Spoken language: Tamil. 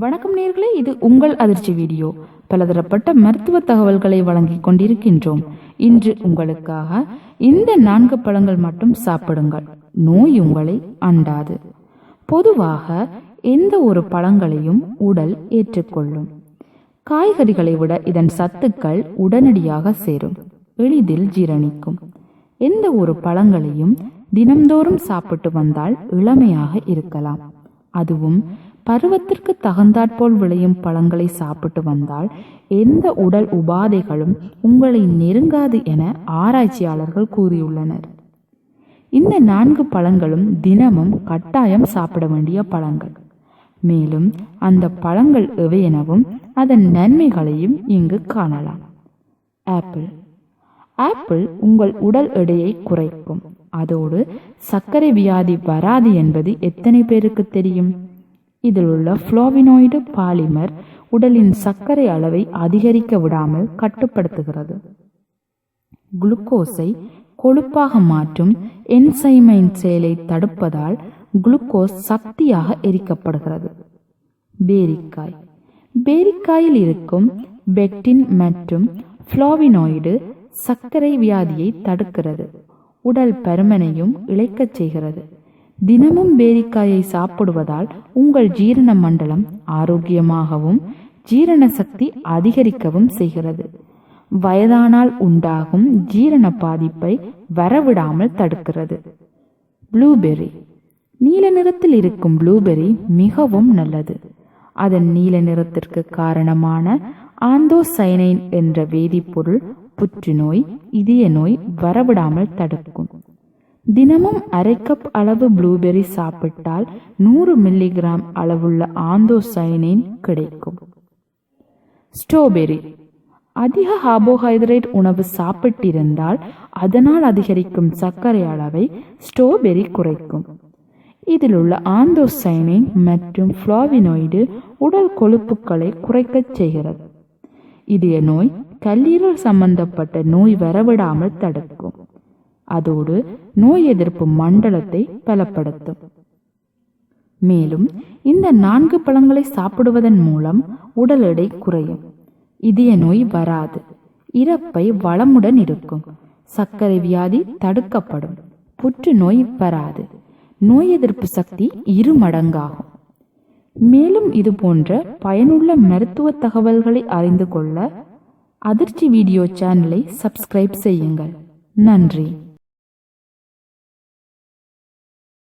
வணக்கம் நேர்களே இது உங்கள் அதிர்ச்சி வீடியோ. பலதரப்பட்ட மருத்துவ தகவல்களை வழங்கிக் கொண்டிருக்கின்றோம். இன்று உங்களுக்காக இந்த நான்கு பழங்கள் மட்டும் சாப்பிடுங்கள். நோய் உங்களை அண்டாது. பொதுவாக எந்த ஒரு பழங்களையும் உடல் ஏற்றுக்கொள்ளும். காய்கறிகளை விட இதன் சத்துக்கள் உடனடியாக சேரும். எளிதில் ஜீரணிக்கும். எந்த ஒரு பழங்களையும் தினம்தோறும் சாப்பிட்டு வந்தால் இளமையாக இருக்கலாம். அதுவும் பருவத்திற்கு தகுந்தாற்போல் விளையும் பழங்களை சாப்பிட்டு வந்தால் எந்த உடல் உபாதைகளும் உங்களை நெருங்காது என ஆராய்ச்சியாளர்கள் கூறியுள்ளனர். இந்த நான்கு பழங்களும் தினமும் கட்டாயம் சாப்பிட வேண்டிய பழங்கள். மேலும் அந்த பழங்கள் எவையெனவும் அதன் நன்மைகளையும் இங்கு காணலாம். ஆப்பிள். ஆப்பிள் உங்கள் உடல் எடையை குறைக்கும். அதோடு சர்க்கரை வியாதி வராது என்பது எத்தனை பேருக்கு தெரியும்? இதில் உள்ள ஃப்ளோவினாய்டு பாலிமர் உடலின் சர்க்கரை அளவை அதிகரிக்க விடாமல் கட்டுப்படுத்துகிறது. குளுக்கோஸை கொழுப்பாக மாற்றும் என்சைமைன் செயலை தடுப்பதால் குளுக்கோஸ் சக்தியாக எரிக்கப்படுகிறது. பேரிக்காய். பேரிக்காயில் இருக்கும் பெக்டின் மற்றும் ஃப்ளோவினாய்டு சர்க்கரை வியாதியை தடுக்கிறது. உடல் பருமனையும் இழைக்கச் செய்கிறது. தினமும் பேரிக்காயை சாப்பிடுவதால் உங்கள் ஜீரண மண்டலம் ஆரோக்கியமாகவும் ஜீரண சக்தி அதிகரிக்கவும் செய்கிறது. வயதானால் உண்டாகும் ஜீரண பாதிப்பை வரவிடாமல் தடுக்கிறது. ப்ளூபெர்ரி. நீல நிறத்தில் இருக்கும் ப்ளூபெர்ரி மிகவும் நல்லது. அதன் நீல நிறத்திற்கு காரணமான ஆந்தோசைனைன் என்ற வேதிப்பொருள் புற்றுநோய் இதய நோய் வரவிடாமல் தடுக்கும். தினமும் அரை கப் அளவு ப்ளூபெர்ரி சாப்பிட்டால் நூறு மில்லிகிராம் அளவுள்ள ஆந்தோசைனின் கிடைக்கும். ஸ்ட்ராபெர்ரி அதிக கார்போஹைட்ரேட் உணவு சாப்பிட்டிருந்தால் அதனால் அதிகரிக்கும் சர்க்கரை அளவை ஸ்ட்ராபெர்ரி குறைக்கும். இதில் உள்ள ஆந்தோசைனின் மற்றும் ஃப்ளாவினாய்டு உடல் கொழுப்புகளை குறைக்கச் செய்கிறது. இதய நோய் கல்லீரல் சம்பந்தப்பட்ட நோய் வரவிடாமல் தடுக்கும். அதோடு நோய் எதிர்ப்பு மண்டலத்தை பலப்படுத்தும். மேலும் இந்த நான்கு பழங்களை சாப்பிடுவதன் மூலம் உடல் எடை குறையும். இதய நோய் வராது. இறப்பை வளமுடன் இருக்கும். சர்க்கரை வியாதி தடுக்கப்படும். புற்றுநோய் வராது. நோய் எதிர்ப்பு சக்தி இரு மடங்காகும். மேலும் இது போன்ற பயனுள்ள மருத்துவ தகவல்களை அறிந்து கொள்ள அதிர்ச்சி வீடியோ சேனலை சப்ஸ்கிரைப் செய்யுங்கள். நன்றி.